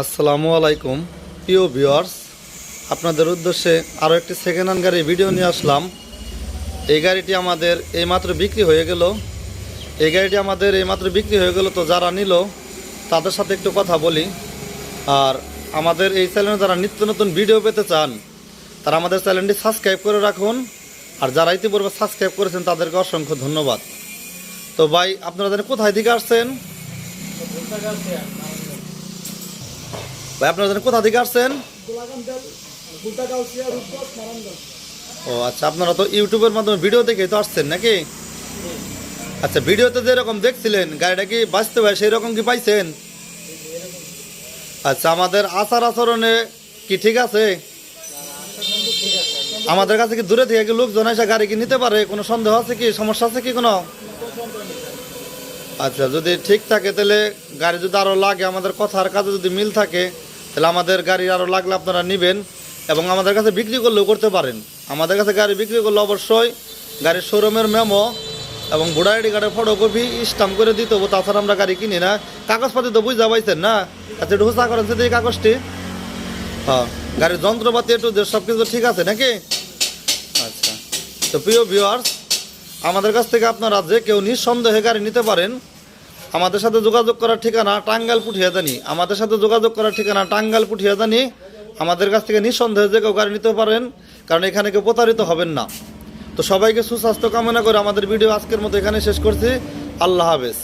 আসসালামু আলাইকুম। প্রিয় ভিউয়ার্স, আপনাদের উদ্দেশ্যে আরও একটি সেকেন্ড হ্যান্ড গাড়ি ভিডিও নিয়ে আসলাম। এই গাড়িটি আমাদের এইমাত্র বিক্রি হয়ে গেল। এই গাড়িটি আমাদের এইমাত্র বিক্রি হয়ে গেল তো যারা নিল, তাদের সাথে একটু কথা বলি। আর আমাদের এই চ্যানেলে যারা নিত্য নতুন ভিডিও পেতে চান, তারা আমাদের চ্যানেলটি সাবস্ক্রাইব করে রাখুন। আর যারা ইতিপূর্বে সাবস্ক্রাইব করেছেন, তাদেরকে অসংখ্য ধন্যবাদ। তো ভাই, আপনারা কোথায় দিকে আসছেন? ভাই আপনারা কোথা থেকে আসছেন? ও আচ্ছা আপনারা তো ইউটিউবের মাধ্যমে ভিডিও দেখে তো আসছেন নাকি? আচ্ছা ভিডিওতে যেরকম দেখছিলেন গাড়িটা কি বাঁচতে হয় সেই রকম কি পাইছেন? আচ্ছা আমাদের আচার আচরণে কি ঠিক আছে? আমাদের কাছে কি দূরে থেকে কি লোকজন এসে গাড়ি কি নিতে পারে? কোনো সন্দেহ আছে কি? সমস্যা আছে কি কোনো? আচ্ছা যদি ঠিক থাকে তাহলে গাড়ি যদি আরও লাগে আমাদের কথার কাজে যদি মিল থাকে তাহলে আমাদের গাড়ি আরও লাগলে আপনারা নেবেন এবং আমাদের কাছে বিক্রি করলেও করতে পারেন। আমাদের কাছে গাড়ি বিক্রি করলে অবশ্যই গাড়ির শোরুমের মেমো এবং ভোটার আইডি কার্ডের ফটোকপি স্টাম্প করে দিতে হব, তাছাড়া আমরা গাড়ি কিনি না। কাগজপাতি তো বুঝতে পাইছেন না? আচ্ছা একটু হুসা করেন এই কাগজটি। হ্যাঁ গাড়ির যন্ত্রপাতি একটু সব কিছু ঠিক আছে নাকি? আচ্ছা। তো প্রিয় ভিউয়ার্স আমাদের কাছ থেকে আপনারা যে কেউ নিঃসন্দেহে গাড়ি নিতে পারেন আমাদের সাথে যোগাযোগ করার ঠিকানা টাঙ্গাইল পুঠিয়াদানি। আমাদের সাথে যোগাযোগ করার ঠিকানা টাঙ্গাইল পুঠিয়াদানি। আমাদের কাছ থেকে নিঃসন্দেহে যে কেউ গাড়ি নিতে পারেন, কারণ এখানে কেউ প্রতারিত হবেন না। তো সবাইকে সুস্বাস্থ্য কামনা করে আমাদের ভিডিও আজকের মতো এখানে শেষ করছি। আল্লাহ হাফেজ।